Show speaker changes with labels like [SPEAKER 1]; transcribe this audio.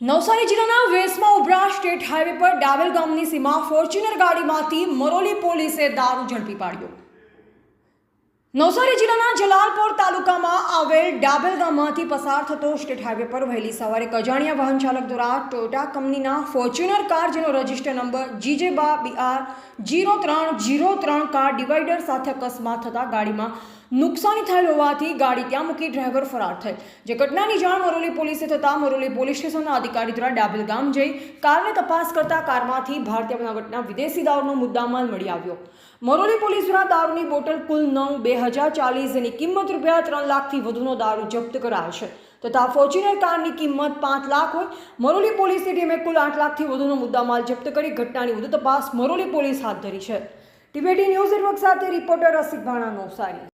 [SPEAKER 1] નવસારી જિલ્લાના વેસમાં ઉભરા state highway પર ડાવેલ ગામની સીમા ફોર્ચ્યુનર ગાડીમાંથી મરોલી પોલીસે દારૂ ઝડપી પાડ્યો. નવસારી જિલ્લાના જલાલપોર તાલુકામાં આવેલ ડાબેલ ગામમાંથી પસાર થતો સ્ટેટ હાઈવે પર વહેલી સવારે કજાણિયા વાહન ચાલક દ્વારા ટોયોટા કંપનીના ફોર્ચ્યુનર કાર જેનો રજિસ્ટર નંબર જીજે બા બીઆર જીરો ત્રણ જીરો ત્રણ કાર ડિવાઈડર સાથે અકસ્માત થતાં ગાડીમાં નુકસાની થયેલ હોવાથી ગાડી ત્યાં મૂકી ડ્રાઈવર ફરાર થઈ. જે ઘટનાની જાણ મરોલી પોલીસે થતાં મરોલી પોલીસ સ્ટેશનના અધિકારી દ્વારા ડાબેલ ગામ જઈ કારને તપાસ કરતા કારમાંથી ભારતીય બનાવટના વિદેશી દારૂનો મુદ્દામાલ મળી આવ્યો. મરોલી પોલીસ દ્વારા દારૂની બોટલ કુલ નવ, બે હજાર ચાલીસ જેની કિંમત રૂપિયા ત્રણ લાખથી વધુનો દારૂ જપ્ત કરાયો છે. તથા ફોર્ચ્યુનર કારની કિંમત પાંચ લાખ હોય. મરોલી પોલીસની ટીમે કુલ આઠ લાખથી વધુનો મુદ્દામાલ જપ્ત કરી ઘટનાની વધુ તપાસ મરોલી પોલીસ હાથ ધરી છે. ટીવીટી ન્યૂઝ નેટવર્ક સાથે રિપોર્ટર રસિક ભાણા નવસારી.